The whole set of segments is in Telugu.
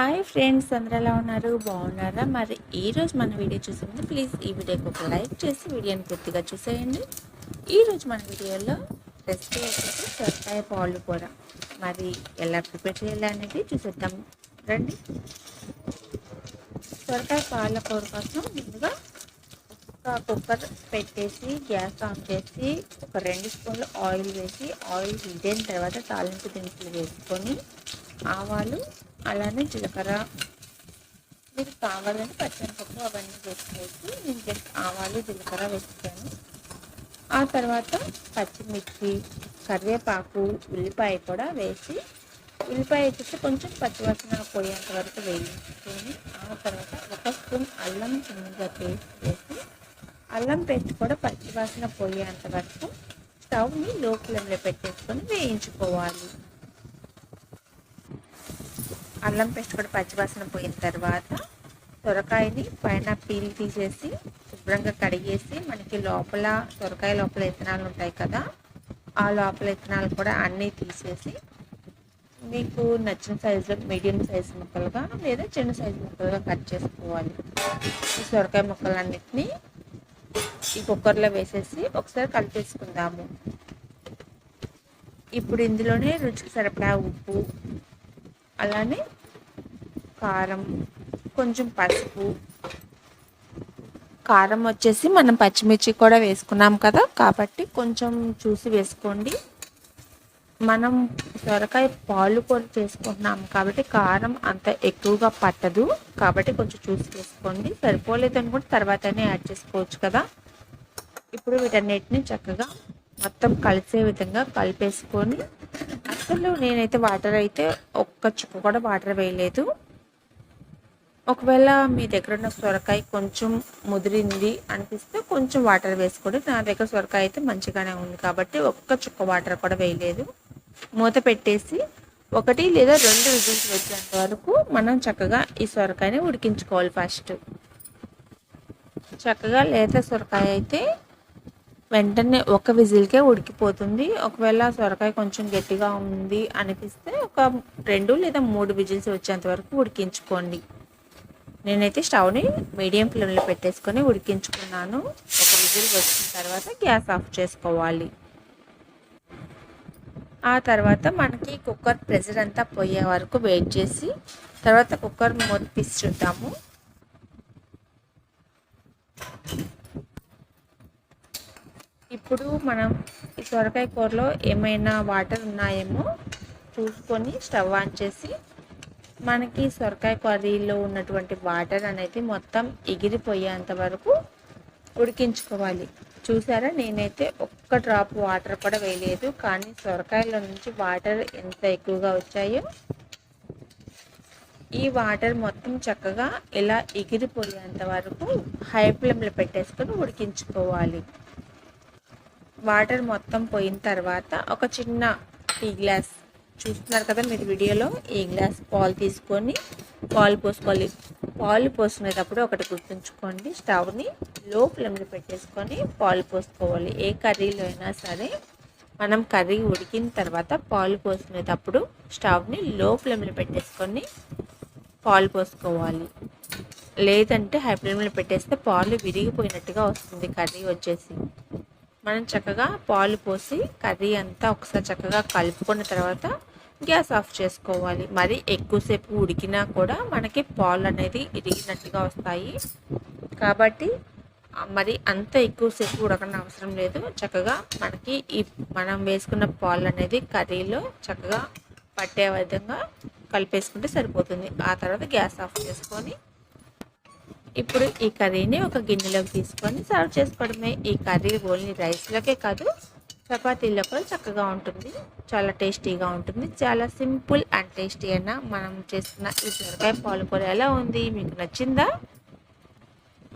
హాయ్ ఫ్రెండ్స్ అందరు ఎలా ఉన్నారు? బాగున్నారా? మరి ఈరోజు మన వీడియో చూసింది ప్లీజ్ ఈ వీడియోకి ఒక లైక్ చేసి వీడియోని పూర్తిగా చూసేయండి. ఈరోజు మన వీడియోలో రెసిపీ వచ్చేసి సొరకాయ పాలు కూర. మరి ఎలా ప్రిపేర్ చేయాలి అనేది చూసేద్దాం. రండి. సొరకాయ పాల కూర కోసం ముందుగా ఒక కుక్కర్ పెట్టేసి గ్యాస్ ఆన్ చేసి ఒక రెండు స్పూన్లు ఆయిల్ వేసి ఆయిల్ హీట్ అయిన తర్వాత తాలింపు దినుసులు వేసుకొని ఆవాలు అలానే జీలకర్ర. మీకు కావాలని పచ్చనిపప్పు అవన్నీ వేసుకోవచ్చు. నేను జస్ట్ ఆవాలు జీలకర్ర వేస్తాను ఆ తర్వాత పచ్చిమిర్చి కరివేపాకు ఉల్లిపాయ కూడా వేసి ఉల్లిపాయ వచ్చేసి కొంచెం పచ్చివాసన పోయేంత వరకు వేయించుకొని ఆ తర్వాత ఒక స్పూన్ అల్లం చిన్నగా పేస్ట్ వేసి అల్లం పేస్ట్ కూడా పచ్చివాసన పోయేంత వరకు స్టవ్ని లో ఫ్లేమ్లో పెట్టేసుకొని వేయించుకోవాలి. అల్లం పేస్ట్ కూడా పచ్చివాసన పోయిన తర్వాత సొరకాయని పైన పీల్ తీసేసి శుభ్రంగా కడిగేసి మనకి లోపల సొరకాయ లోపల ఇత్తనాలు ఉంటాయి కదా ఆ లోపల ఇత్తనాలు కూడా అన్నీ తీసేసి మీకు నచ్చిన సైజులో మీడియం సైజు ముక్కలుగా లేదా చిన్న సైజు ముక్కలుగా కట్ చేసుకోవాలి. ఈ సొరకాయ ముక్కలన్నిటినీ ఈ కుక్కర్లో వేసేసి ఒకసారి కలిపేసుకుందాము. ఇప్పుడు ఇందులోనే రుచికి సరిపడా ఉప్పు అలానే కారం కొంచెం పసుపు. కారం వచ్చేసి మనం పచ్చిమిర్చి కూడా వేసుకున్నాం కదా కాబట్టి కొంచెం చూసి వేసుకోండి. మనం సొరకాయ పాలు కూర చేసుకుంటున్నాం కాబట్టి కారం అంత ఎక్కువగా పట్టదు. కాబట్టి కొంచెం చూసి వేసుకోండి. సరిపోలేదు అనుకుంటే తర్వాతనే యాడ్ చేసుకోవచ్చు కదా. ఇప్పుడు వీటన్నిటిని చక్కగా మొత్తం కలిసే విధంగా కలిపేసుకొని అసలు నేనైతే వాటర్ అయితే ఒక్క చుక్క కూడా వాటర్ వేయలేదు. ఒకవేళ మీ దగ్గర ఉన్న సొరకాయ కొంచెం ముదిరింది అనిపిస్తే కొంచెం వాటర్ వేసుకోండి నా దగ్గర సొరకాయ అయితే మంచిగానే ఉంది కాబట్టి ఒక్క చుక్క వాటర్ కూడా వేయలేదు. మూత పెట్టేసి ఒకటి లేదా రెండు విజిల్స్ వచ్చేంత వరకు మనం చక్కగా ఈ సొరకాయని ఉడికించుకోవాలి ఫస్ట్. చక్కగా లేత సొరకాయ అయితే వెంటనే ఒక విజిల్కే ఉడికిపోతుంది. ఒకవేళ సొరకాయ కొంచెం గట్టిగా ఉంది అనిపిస్తే ఒక రెండు లేదా మూడు విజిల్స్ వచ్చేంత వరకు ఉడికించుకోండి. నేనైతే స్టవ్ని మీడియం ఫ్లేమ్లో పెట్టేసుకొని ఉడికించుకున్నాను. ఒక విజిల్ వచ్చిన తర్వాత గ్యాస్ ఆఫ్ చేసుకోవాలి. ఆ తర్వాత మనకి కుక్కర్ ప్రెషర్ అంతా పోయే వరకు వెయిట్ చేసి తర్వాత కుక్కర్ మూత తీసి చూద్దాము. ఇప్పుడు మనం ఈ సొరకాయ కూరలో ఏమైనా వాటర్ ఉన్నాయేమో చూసుకొని స్టవ్ ఆన్ చేసి మనకి సొరకాయ కర్రీలో ఉన్నటువంటి వాటర్ అనేది మొత్తం ఎగిరిపోయేంత వరకు ఉడికించుకోవాలి. చూసారా? నేనైతే ఒక్క డ్రాప్ వాటర్ కూడా వేయలేదు. కానీ సొరకాయల నుంచి వాటర్ ఎంత ఎక్కువగా వచ్చాయో ఈ వాటర్ మొత్తం చక్కగా ఇలా ఎగిరిపోయేంత వరకు హై ఫ్లేమ్లో పెట్టేసుకొని ఉడికించుకోవాలి. వాటర్ మొత్తం పోయిన తర్వాత ఒక చిన్న టీ గ్లాస్ చూస్తున్నారు కదా మీరు వీడియోలో ఈ గ్లాస్ పాలు తీసుకొని పాలు పోసుకోవాలి. పాలు పోసుకునేటప్పుడు ఒకటి గుర్తుంచుకోండి స్టవ్ని లో ఫ్లేమ్లో పెట్టేసుకొని పాలు పోసుకోవాలి. ఏ కర్రీలో అయినా సరే మనం కర్రీ ఉడికిన తర్వాత పాలు పోసుకునేటప్పుడు స్టవ్ని లో ఫ్లేమ్లో పెట్టేసుకొని పాలు పోసుకోవాలి. లేదంటే హై ఫ్లేమ్లో పెట్టేస్తే పాలు విరిగిపోయినట్టుగా వస్తుంది కర్రీ వచ్చేసి. మనం చక్కగా పాలు పోసి కర్రీ అంతా ఒకసారి చక్కగా కలుపుకున్న తర్వాత గ్యాస్ ఆఫ్ చేసుకోవాలి. మరి ఎక్కువసేపు ఉడికినా కూడా మనకి పాలు అనేది ఇరిగినట్టుగా వస్తాయి. కాబట్టి మరి అంత ఎక్కువసేపు ఉడకన అవసరం లేదు. చక్కగా మనకి ఈ మనం వేసుకున్న పాలు అనేది కర్రీలో చక్కగా పట్టే విధంగా కలిపేసుకుంటే సరిపోతుంది. ఆ తర్వాత గ్యాస్ ఆఫ్ చేసుకొని ఇప్పుడు ఈ కర్రీని ఒక గిన్నెలోకి తీసుకొని సర్వ్ చేసుకోవడమే. ఈ కర్రీ ఓన్లీ రైస్లోకే కాదు చపాతీలో కూడా చక్కగా ఉంటుంది. చాలా టేస్టీగా ఉంటుంది. చాలా సింపుల్ అండ్ టేస్టీ అయినా మనం చేసుకున్న ఈ సొరకాయ పాలకూర ఎలా ఉంది? మీకు నచ్చిందా?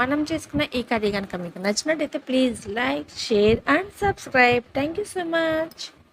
మనం చేసుకున్న ఈ కర్రీ కనుక మీకు నచ్చినట్టయితే please like share and subscribe thank you so much